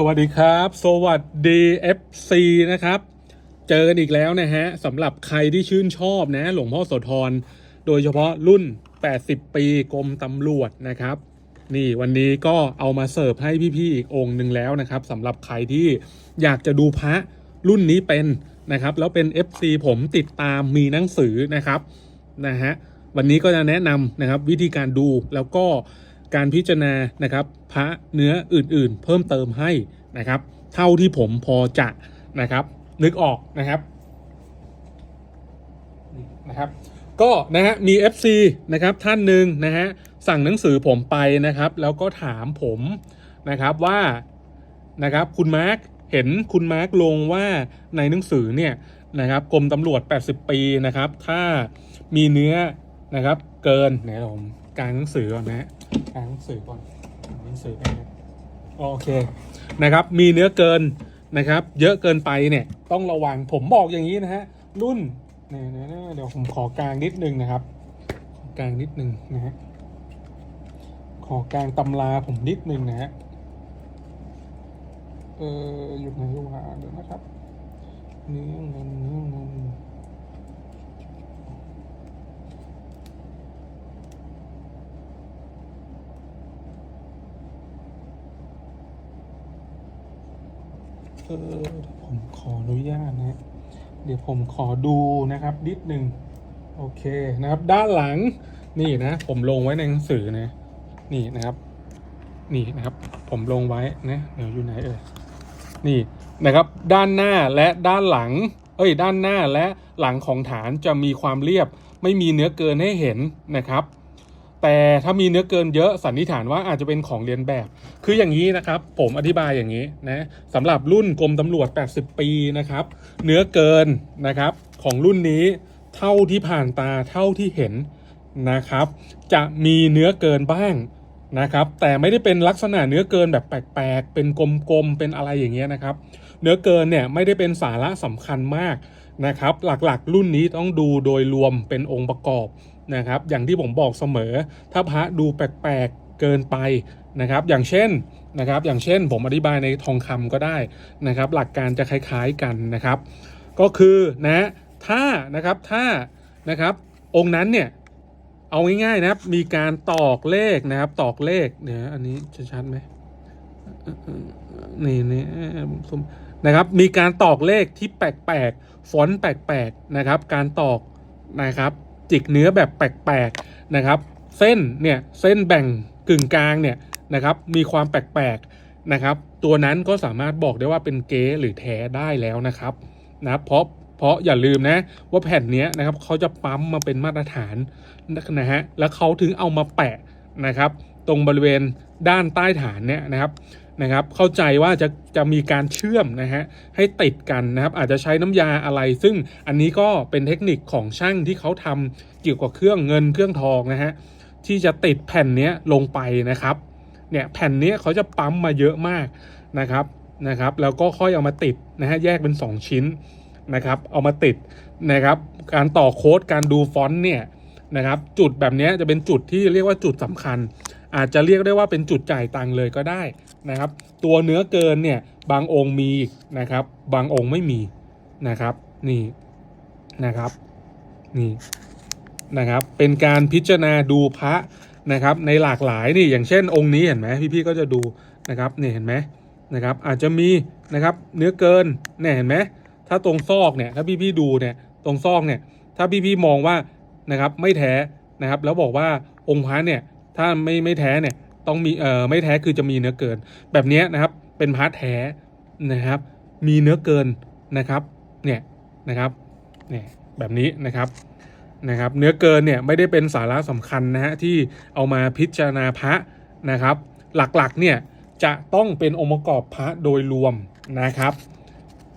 สวัสดีครับ สวัสดี FC นะครับ เจอกันอีกแล้วนะฮะสำหรับใครที่ชื่นชอบนะ หลวงพ่อโสธร โดยเฉพาะรุ่น 80 ปีกรมตำรวจนะครับ นี่วันนี้ก็เอามาเสิร์ฟให้พี่ๆอีกองค์หนึ่งแล้วนะครับสำหรับใครที่อยากจะดูพระรุ่นนี้เป็นนะครับ แล้วเป็น FC ผมติดตามมีหนังสือนะครับนะฮะวันนี้ก็จะแนะนำนะครับวิธีการดูแล้วก็ การพิจารณานะครับ พระเนื้ออื่นๆ เพิ่มเติมให้นะครับ เท่าที่ผมพอจะนะครับ นึกออกนะครับนะครับก็นะฮะมี FC นะครับท่านหนึ่งนะฮะสั่งหนังสือผมไปนะครับ แล้วก็ถามผมนะครับว่านะครับคุณมาร์คเห็นคุณมาร์คลงว่าในหนังสือเนี่ยนะครับกรมตำรวจ 80 ปีนะครับ ถ้ามีเนื้อนะครับเกินไหนผม กางหนังสือก่อนนะฮะกางหนังสือก่อนหนังสือก่อนะโอเคนะครับ มีเนื้อเกินนะครับ เยอะเกินไปเนี่ยต้องระวังผมบอกอย่างนี้นะฮะรุ่นเนี่ยเดี๋ยวผมขอกลางนิดนึงนะครับ กลางนิดนึงนะฮะขอกลางตำราผมนิดนึงนะฮะเอออยู่ไหนวะเดี๋ยวนะครับเนื้อเงินเนื้อเงิน เออผมขออนุญาตนะฮะเดี๋ยวผมขอดูนะครับนิดหนึ่งโอเคนะครับ ด้านหลังนี่นะ ผมลงไว้ในหนังสือนะนี่นะครับ นี่นะครับ ผมลงไว้นะเดี๋ยวอยู่ไหนเอ่ยนี่นะครับ ด้านหน้าและด้านหลัง เอ้ย ด้านหน้าและหลังของฐานจะมีความเรียบ ไม่มีเนื้อเกินให้เห็นนะครับ แต่ถ้ามีเนื้อเกินเยอะสันนิษฐานว่าอาจจะเป็นของเรียนแบบ คืออย่างนี้นะครับ ผมอธิบายอย่างนี้นะสำหรับรุ่นกรมตำรวจ 80 ปีนะครับ เนื้อเกินนะครับของรุ่นนี้เท่าที่ผ่านตาเท่าที่เห็นนะครับ จะมีเนื้อเกินบ้างนะครับ แต่ไม่ได้เป็นลักษณะเนื้อเกินแบบแปลกๆ เป็นกลมๆ เป็นอะไรอย่างเงี้ยนะครับ เนื้อเกินเนี่ยไม่ได้เป็นสาระสำคัญมากนะครับ หลักๆ รุ่นนี้ต้องดูโดยรวมเป็นองค์ประกอบ นะครับ อย่างที่ผมบอกเสมอ ถ้าพระดูแปลกๆเกินไปนะครับ อย่างเช่นนะครับ อย่างเช่นผมอธิบายในทองคำก็ได้นะครับ หลักการจะคล้ายๆกันนะครับ ก็คือนะถ้านะครับถ้านะครับองค์นั้นเนี่ยเอาง่ายๆนะครับมีการตอกเลขนะครับ ตอกเลขเนี่ยอันนี้จะชัดไหมนี่นี่นะครับ มีการตอกเลขที่แปลกๆฟอนต์แปลกๆนะครับ การตอกนะครับ จิกเนื้อแบบแปลกๆนะครับ เส้นเนี่ยเส้นแบ่งกึ่งกลางเนี่ยนะครับมีความแปลกๆนะครับ ตัวนั้นก็สามารถบอกได้ว่าเป็นเก๊หรือแท้ได้แล้วนะครับนะเพราะเพราะอย่าลืมนะว่าแผ่นนี้นะครับเขาจะปั๊มมาเป็นมาตรฐานนะฮะแล้วเขาถึงเอามาแปะนะครับ ตรงบริเวณด้านใต้ฐานเนี่ยนะครับ นะครับ เข้าใจว่าจะจะมีการเชื่อมนะฮะให้ติดกันนะครับ อาจจะใช้น้ำยาอะไร ซึ่งอันนี้ก็เป็นเทคนิคของช่างที่เขาทำเกี่ยวกับเครื่องเงินเครื่องทองนะฮะที่จะติดแผ่นนี้ลงไปนะครับเนี่ยแผ่นนี้เขาจะปั๊มมาเยอะมากนะครับนะครับ แล้วก็ค่อยเอามาติดนะฮะแยกเป็น 2 ชิ้นนะครับ เอามาติดนะครับ การต่อโค้ดการดูฟอนต์เนี่ยนะครับจุดแบบนี้จะเป็นจุดที่เรียกว่าจุดสำคัญ อาจจะเรียกได้ว่าเป็นจุดจ่ายตังค์เลยก็ได้ นะครับ ตัวเนื้อเกินเนี่ยบางองค์มีนะครับ บางองค์ไม่มีนะครับ นี่นะครับนี่นะครับ เป็นการพิจารณาดูพระนะครับ ในหลากหลายนี่อย่างเช่น องค์นี้เห็นไหมพี่ๆก็จะดูนะครับนี่เห็นไหมนะครับ อาจจะมีนะครับเนื้อเกินเนี่ยเห็นไหมถ้าตรงซอกเนี่ยถ้าพี่ๆดูเนี่ยตรงซอกเนี่ยถ้าพี่ๆมองว่านะครับไม่แท้นะครับ แล้วบอกว่าองค์พระเนี่ยถ้าไม่ไม่แท้เนี่ย ต้องมีเอ่อไม่แท้คือจะมีเนื้อเกิน แบบนี้นะครับเป็นพาระแท้นะครับ มีเนื้อเกินนะครับเนี่ยนะครับเนี่ยแบบนี้นะครับนะครับ เนื้อเกินเนี่ยไม่ได้เป็นสาระสำคัญนะฮะที่เอามาพิจารณาพระนะครับ หลักๆเนี่ยจะต้องเป็นองค์ประกอบพระโดยรวมนะครับ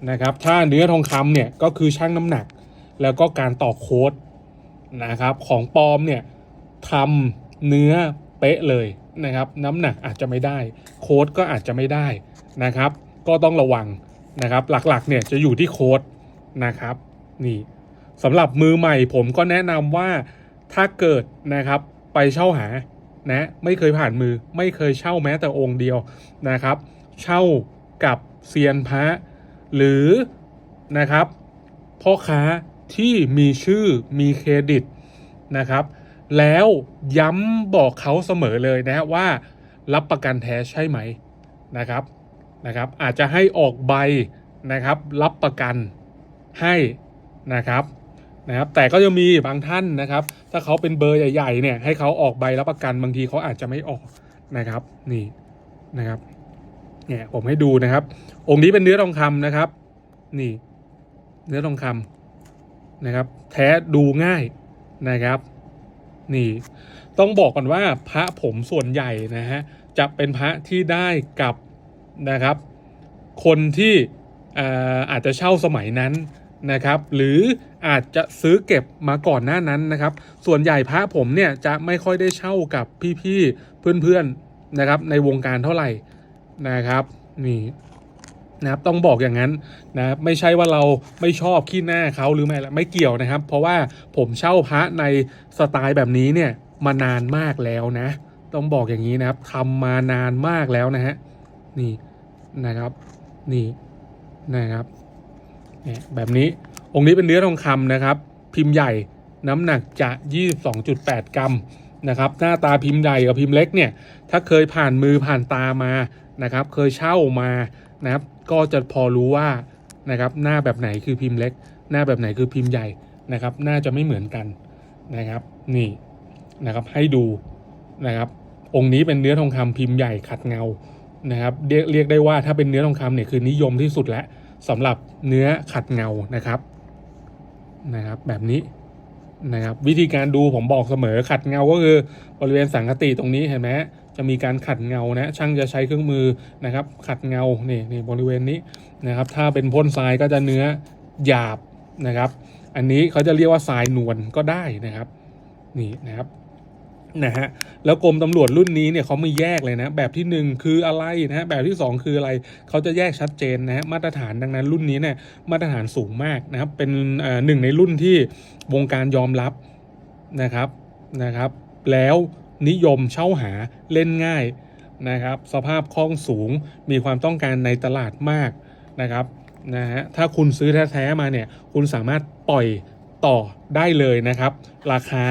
นะครับถ้าเนื้อทองคำเนี่ยก็คือชั่งน้ำหนัก แล้วก็การต่อโค้ดนะครับของปลอมเนี่ยทำเนื้อเป๊ะเลย นะครับน้ำหนักอาจจะไม่ได้ โค้ดก็อาจจะไม่ได้นะครับ ก็ต้องระวังนะครับหลักๆเนี่ยจะอยู่ที่โค้ดนะครับนี่สำหรับมือใหม่ผมก็แนะนำว่าถ้าเกิดนะครับไปเช่าหานะไม่เคยผ่านมือไม่เคยเช่าแม้แต่องค์เดียวนะครับ เช่ากับเซียนพระหรือนะครับพ่อค้าที่มีชื่อมีเครดิตนะครับ แล้วย้ำบอกเขาเสมอเลยนะฮะว่า รับประกันแท้ใช่ไหมนะครับนะครับ อาจจะให้ออกใบนะครับ รับประกันให้นะครับนะครับ แต่ก็จะมีบางท่านนะครับ ถ้าเขาเป็นเบอร์ใหญ่ๆเนี่ยให้เขาออกใบรับประกันบางทีเขาอาจจะไม่ออกนะครับนี่นะครับเนี่ยผมให้ดูนะครับ องค์นี้เป็นเนื้อทองคำนะครับ นี่ เนื้อทองคำนะครับ แท้ดูง่ายนะครับ นี่ ต้องบอกก่อนว่าพระผมส่วนใหญ่นะฮะจะเป็นพระที่ได้กับนะครับ คนที่อาอาจจะเช่าสมัยนั้นนะครับ หรืออาจจะซื้อเก็บมาก่อนหน้านั้นนะครับ ส่วนใหญ่พระผมเนี่ยจะไม่ค่อยได้เช่ากับพี่ๆเพื่อนๆนะครับ ในวงการเท่าไหร่นะครับนี่ นะครับต้องบอกอย่างนั้นนะครับไม่ใช่ว่าเราไม่ชอบขี้หน้าเขาหรือไม่ละไม่เกี่ยวนะครับ เพราะว่าผมเช่าพระในสไตล์แบบนี้เนี่ยมานานมากแล้วนะ ต้องบอกอย่างนี้นะครับทำมานานมากแล้วนะฮะนี่นะครับนี่นะครับเนี่ยแบบนี้องค์นี้เป็นเนื้อทองคำนะครับ พิมพ์ใหญ่น้ำหนักจะ 22.8 กรัมนะครับ หน้าตาพิมพ์ใหญ่กับพิมพ์เล็กเนี่ย ถ้าเคยผ่านมือผ่านตามานะครับ เคยเช่ามานะครับ ก็จะพอรู้ว่านะครับหน้าแบบไหนคือพิมพ์เล็ก หน้าแบบไหนคือพิมพ์ใหญ่นะครับหน่าจะไม่เหมือนกันนะครับนี่นะครับให้ดูนะครับองค์นี้เป็นเนื้อทองคำพิมพ์ใหญ่ขัดเงานะครับเรียกเรียกได้ว่าถ้าเป็นเนื้อทองคำเนี่ยคือนิยมที่สุดแล้วสำหรับเนื้อขัดเงานะครับนะครับแบบนี้นะครับวิธีการดูผมบอกเสมอขัดเงาก็คือบริเวณสังคติตรงนี้เห็นไหม จะมีการขัดเงานะช่างจะใช้เครื่องมือนะครับ ขัดเงานี่นี่บริเวณนี้นะครับ ถ้าเป็นพ่นทรายก็จะเนื้อหยาบนะครับ อันนี้เขาจะเรียกว่าทรายนวลก็ได้นะครับ นี่นะครับนะฮะแล้วกรมตำรวจรุ่นนี้เนี่ยเขาไม่แยกเลยนะ แบบที่หนึ่งคืออะไรนะฮะแบบที่สองคืออะไรเขาจะแยกชัดเจนนะฮะมาตรฐานดังนั้นรุ่นนี้เนี่ยมาตรฐานสูงมากนะครับ เป็นอ่อหนึ่งในรุ่นที่วงการยอมรับนะครับนะครับ แล้ว นิยมเช่าหาเล่นง่ายนะครับ สภาพคล่องสูงมีความต้องการในตลาดมากนะครับนะฮะถ้าคุณซื้อแท้ๆมาเนี่ยคุณสามารถปล่อยต่อได้เลยนะครับ ราคา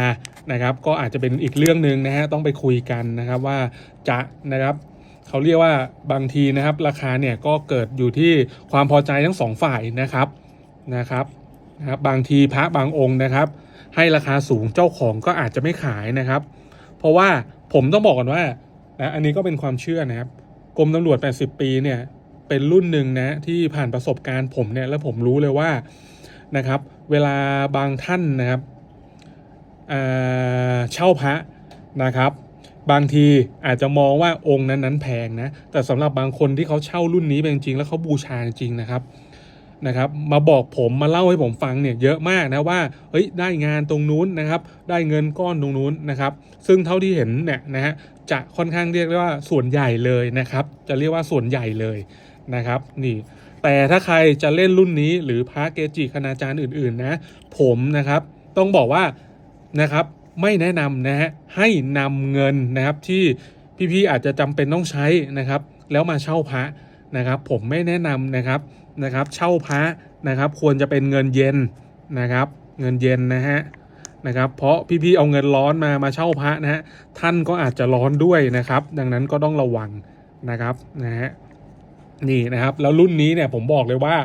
นะครับก็อาจจะเป็นอีกเรื่องหนึ่งนะฮะต้องไปคุยกันนะครับว่าจะนะครับเขาเรียกว่าบางทีนะครับ ราคาเนี่ยก็เกิดอยู่ที่ความพอใจทั้งสองฝ่ายนะครับนะครับนะครับบางทีพระบางองค์นะครับ ให้ราคาสูงเจ้าของก็อาจจะไม่ขายนะครับ เพราะว่าผมต้องบอกก่อนว่านะอันนี้ก็เป็นความเชื่อนะครับกรมตำรวจ 80 ปีเนี่ยเป็นรุ่นหนึ่งนะที่ผ่านประสบการณ์ผมเนี่ยแล้วผมรู้เลยว่านะครับเวลาบางท่านนะครับเช่าพระนะครับบางทีอาจจะมองว่าองค์นั้นนั้นแพงนะแต่สำหรับบางคนที่เขาเช่ารุ่นนี้เป็นจริงแล้วเขาบูชาจริงนะครับ นะครับมาบอกผมมาเล่าให้ผมฟังเนี่ยเยอะมากนะว่าเฮ้ยได้งานตรงนู้นนะครับได้เงินก้อนตรงนู้นนะครับซึ่งเท่าที่เห็นเนี่ยนะฮะจะค่อนข้างเรียกได้ว่าส่วนใหญ่เลยนะครับจะเรียกว่าส่วนใหญ่เลยนะครับนี่แต่ถ้าใครจะเล่นรุ่นนี้หรือพระเกจิคณาจารย์อื่นๆนะผมนะครับต้องบอกว่านะครับไม่แนะนำนะฮะให้นำเงินนะครับที่พี่ๆอาจจะจำเป็นต้องใช้นะครับ แล้วมาเช่าพระ นะครับ ผมไม่แนะนำนะครับนะครับ เช่าพระนะครับ ควรจะเป็นเงินเย็นนะครับ เงินเย็นนะฮะนะครับ เพราะพี่ๆเอาเงินร้อนมามาเช่าพระนะฮะท่านก็อาจจะร้อนด้วยนะครับ ดังนั้นก็ต้องระวังนะครับนะฮะนี่นะครับ แล้วรุ่นนี้เนี่ยผมบอกเลยว่า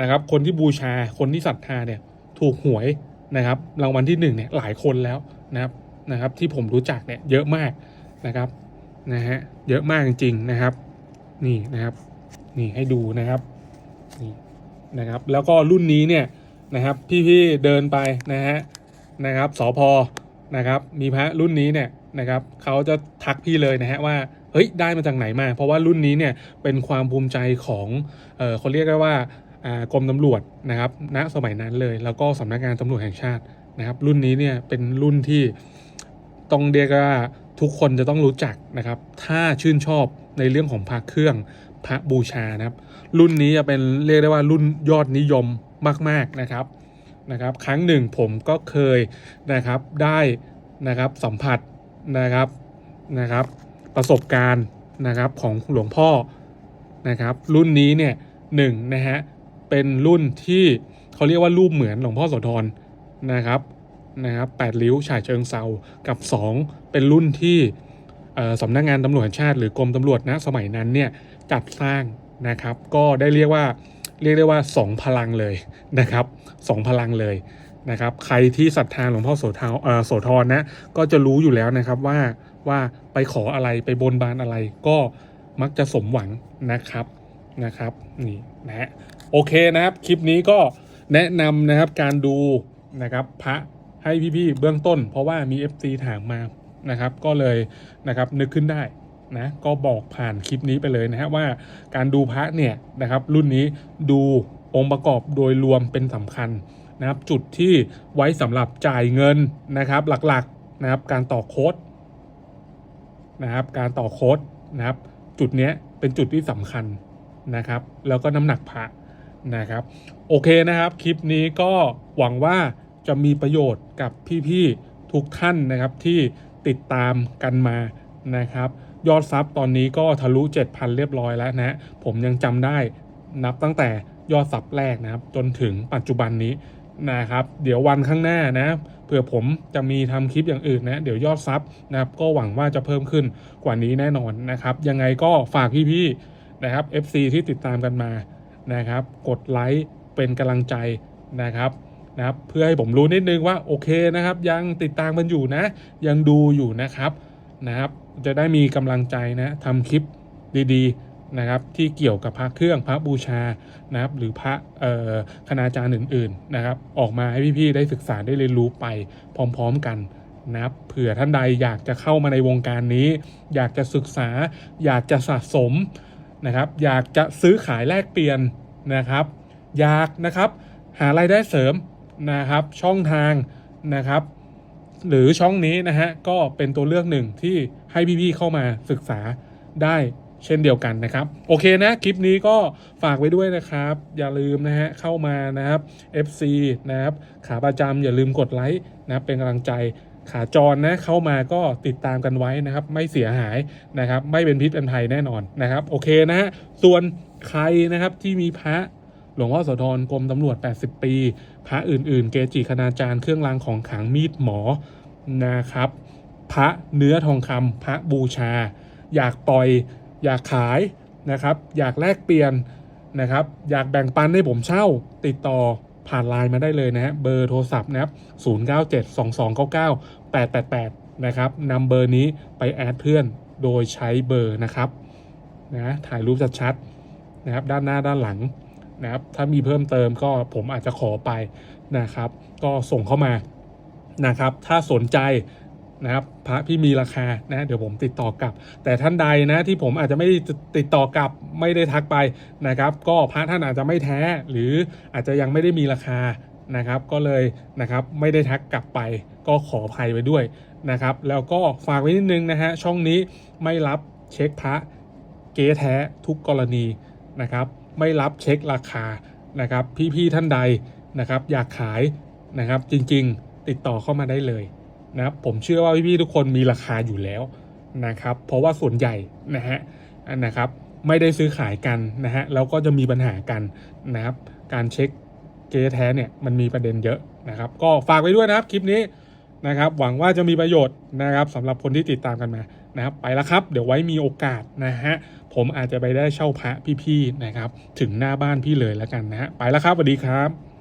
นะครับ คนที่บูชาคนที่ศรัทธาเนี่ยถูกหวยนะครับ รางวัลที่หนึ่งเนี่ยหลายคนแล้วนะครับนะครับ ที่ผมรู้จักเนี่ยเยอะมากนะครับนะฮะเยอะมากจริงๆนะครับ นี่นะครับ นี่ให้ดูนะครับนี่นะครับ แล้วก็รุ่นนี้เนี่ยนะครับ พี่ๆเดินไปนะฮะนะครับสอพอนะครับ มีพระรุ่นนี้เนี่ยนะครับเขาจะทักพี่เลยนะฮะว่าเฮ้ยได้มาจากไหนมา เพราะว่ารุ่นนี้เนี่ยเป็นความภูมิใจของเออเขาเรียกได้ว่าอ่ากรมตำรวจนะครับณสมัยนั้นเลย แล้วก็สำนักงานตำรวจแห่งชาตินะครับ รุ่นนี้เนี่ยเป็นรุ่นที่ต้องเรียกว่าทุกคนจะต้องรู้จักนะครับ ถ้าชื่นชอบในเรื่องของพระเครื่อง พระบูชานะครับ รุ่นนี้จะเป็นเรียกได้ว่ารุ่นยอดนิยมมาก ๆนะครับนะครับ ครั้งหนึ่งผมก็เคยนะครับได้นะครับสัมผัสนะครับนะครับ ประสบการณ์นะครับของหลวงพ่อนะครับ รุ่นนี้เนี่ยหนึ่งนะฮะเป็นรุ่นที่เขาเรียกว่ารูปเหมือนหลวงพ่อโสธรนะครับนะครับแปดริ้วฉายเชิงเซากับ 2 เป็นรุ่นที่สำนักงานตำรวจแห่งชาติหรือกรมตำรวจณสมัยนั้นเนี่ย จัดสร้างนะครับ ก็ได้เรียกว่าเรียกได้ว่า 2 พลังเลยนะครับสองพลังเลยนะครับใครที่ศรัทธาหลวงพ่อโสธรโสธรนะก็จะรู้อยู่แล้วนะครับว่าว่าไปขออะไรไปบนบานอะไรก็มักจะสมหวังนะครับนะครับนี่นะฮะโอเคนะครับคลิปนี้ก็แนะนำนะครับการดูนะครับพระให้พี่ๆเบื้องต้น เพราะว่ามี FC ถามมานะครับ ก็เลยนะครับนึกขึ้นได้ นะก็บอกผ่านคลิปนี้ไปเลยนะฮะว่าการดูพระเนี่ยนะครับรุ่นนี้ดูองค์ประกอบโดยรวมเป็นสำคัญนะครับจุดที่ไว้สำหรับจ่ายเงินนะครับหลักๆนะครับการต่อโค้ดนะครับการต่อโค้ดนะครับจุดนี้เป็นจุดที่สำคัญนะครับ แล้วก็น้ำหนักพระนะครับ โอเคนะครับคลิปนี้ก็หวังว่าจะมีประโยชน์กับพี่ๆทุกท่านนะครับที่ติดตามกันมานะครับ ยอดซับตอนนี้ก็ทะลุ 7,000 เรียบร้อยแล้วนะ ผมยังจำได้นับตั้งแต่ยอดซับแรกนะครับ จนถึงปัจจุบันนี้นะครับ เดี๋ยววันข้างหน้านะเผื่อผมจะมีทำคลิปอย่างอื่นนะ เดี๋ยวยอดซับนะครับ ก็หวังว่าจะเพิ่มขึ้นกว่านี้แน่นอนนะครับ ยังไงก็ฝากพี่ๆนะครับ FC ที่ติดตามกันมานะครับ กดไลค์เป็นกำลังใจนะครับนะครับ เพื่อให้ผมรู้นิดนึงว่าโอเคนะครับ ยังติดตามกันอยู่นะ ยังดูอยู่นะครับ นะครับ จะได้มีกำลังใจนะทำคลิปดีๆนะครับ ที่เกี่ยวกับพระเครื่องพระบูชานะครับ หรือพระเอ่อคณาจารย์อื่น ๆนะครับ ออกมาให้พี่ๆได้ศึกษาได้เรียนรู้ไปพร้อม ๆกันนะครับเผื่อท่านใดอยากจะเข้ามาในวงการนี้ อยากจะศึกษา อยากจะสะสมนะครับ อยากจะซื้อขายแลกเปลี่ยนนะครับ อยากนะครับหารายได้เสริมนะครับ ช่องทางนะครับ หรือช่องนี้นะฮะก็เป็นตัวเลือกหนึ่งที่ให้พี่ๆเข้ามาศึกษาได้เช่นเดียวกันนะครับ โอเคนะ คลิปนี้ก็ฝากไว้ด้วยนะครับ อย่าลืมนะฮะเข้ามานะครับ FC นะครับขาประจำอย่าลืมกดไลค์นะเป็นกำลังใจขาจรนะเข้ามาก็ติดตามกันไว้นะครับ ไม่เสียหายนะครับ ไม่เป็นพิษเป็นภัยแน่นอนนะครับ โอเคนะฮะส่วนใครนะครับที่มีพระ หลวงพ่อโสธรกรมตำรวจ 80 ปี พระอื่นๆ เกจิคณาจารย์เครื่องรางของขลังมีดหมอนะครับ พระเนื้อทองคำพระบูชา อยากปล่อย อยากขายนะครับ อยากแลกเปลี่ยนนะครับ อยากแบ่งปันให้ผมเช่า ติดต่อผ่านไลน์มาได้เลยนะฮะเบอร์โทรศัพท์นะครับ 0972299888 นะครับนำเบอร์นี้ไปแอดเพื่อนโดยใช้เบอร์นะครับนะถ่ายรูปชัดๆนะครับ ด้านหน้าด้านหลัง นะครับ ถ้ามีเพิ่มเติมก็ผมอาจจะขอไปนะครับ ก็ส่งเข้ามานะครับ ถ้าสนใจนะครับพระพี่มีราคานะเดี๋ยวผมติดต่อกลับ แต่ท่านใดนะที่ผมอาจจะไม่ได้ติดต่อกลับไม่ได้ทักไปนะครับ ก็พระท่านอาจจะไม่แท้ หรืออาจจะยังไม่ได้มีราคานะครับ ก็เลยนะครับไม่ได้ทักกลับไป ก็ขออภัยไว้ด้วยนะครับ แล้วก็ฝากไว้นิดนึงนะฮะช่องนี้ไม่รับเช็คพระเก๊แท้ทุกกรณีนะครับ ไม่รับเช็คราคานะครับพี่ๆท่านใดนะครับอยากขายนะครับจริงๆติดต่อเข้ามาได้เลยนะครับผมเชื่อว่าพี่ๆทุกคนมีราคาอยู่แล้วนะครับเพราะว่าส่วนใหญ่นะฮะนะครับไม่ได้ซื้อขายกันนะฮะแล้วก็จะมีปัญหากันนะครับการเช็คเก๊แท้เนี่ยมันมีประเด็นเยอะนะครับ ก็ฝากไว้ด้วยนะครับคลิปนี้นะครับหวังว่าจะมีประโยชน์นะครับสำหรับคนที่ติดตามกันมานะครับไปแล้วครับ เดี๋ยวไว้มีโอกาสนะฮะ ผมอาจจะไปได้เช่าพระพี่ๆนะครับ ถึงหน้าบ้านพี่เลยแล้วกันนะฮะไปแล้วครับสวัสดีครับ